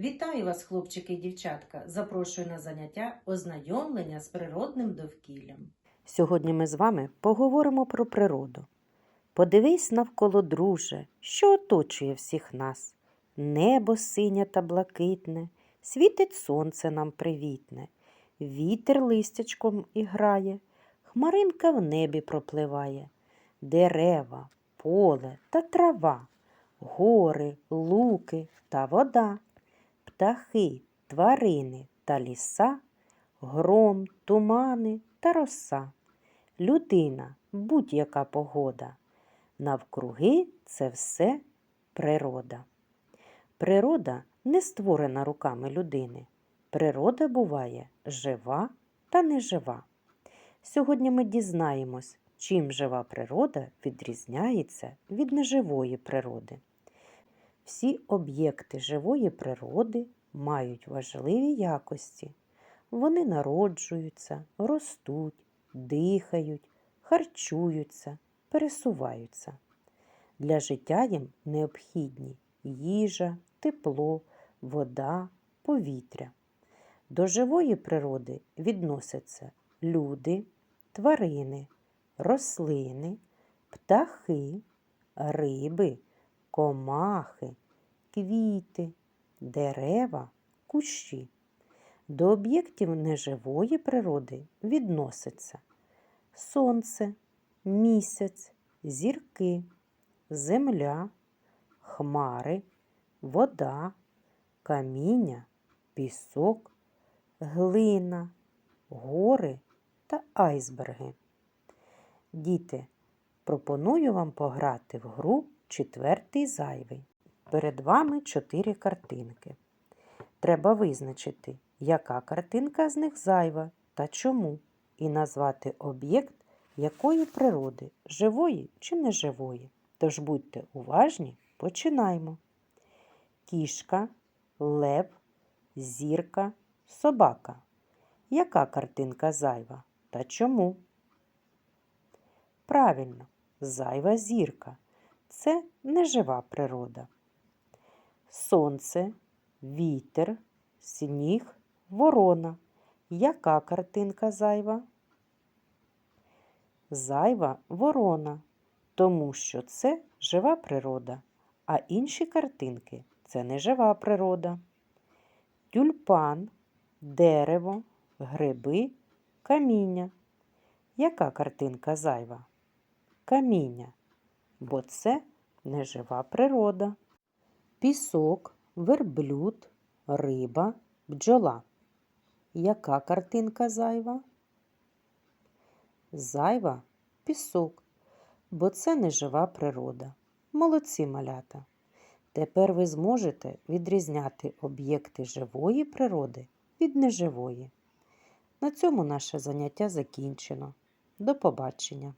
Вітаю вас, хлопчики і дівчатка! Запрошую на заняття ознайомлення з природним довкіллям. Сьогодні ми з вами поговоримо про природу. Подивись навколо, друже, що оточує всіх нас. Небо синє та блакитне, світить сонце нам привітне, вітер листячком іграє, хмаринка в небі пропливає, дерева, поле та трава, гори, луки та вода, птахи, тварини та ліса, гром, тумани та роса. Людина, будь-яка погода. Навкруги це все природа. Природа не створена руками людини. Природа буває жива та нежива. Сьогодні ми дізнаємось, чим жива природа відрізняється від неживої природи. Всі об'єкти живої природи мають важливі якості. Вони народжуються, ростуть, дихають, харчуються, пересуваються. Для життя їм необхідні їжа, тепло, вода, повітря. До живої природи відносяться люди, тварини, рослини, птахи, риби, комахи, квіти, дерева, кущі. До об'єктів неживої природи відносяться сонце, місяць, зірки, земля, хмари, вода, каміння, пісок, глина, гори та айсберги. Діти, пропоную вам пограти в гру четвертий зайвий. Перед вами чотири картинки. Треба визначити, яка картинка з них зайва та чому, і назвати об'єкт якої природи живої чи неживої. Тож будьте уважні, починаємо. Кішка, лев, зірка, собака. Яка картинка зайва та чому? Правильно, зайва зірка. Це нежива природа. Сонце, вітер, сніг, ворона. Яка картинка зайва? Зайва ворона, тому що це жива природа, а інші картинки це не жива природа. Тюльпан, дерево, гриби, каміння. Яка картинка зайва? Каміння, бо це нежива природа. Пісок, верблюд, риба, бджола. Яка картинка зайва? Зайва пісок, бо це не жива природа. Молодці малята. Тепер ви зможете відрізняти об'єкти живої природи від неживої. На цьому наше заняття закінчено. До побачення!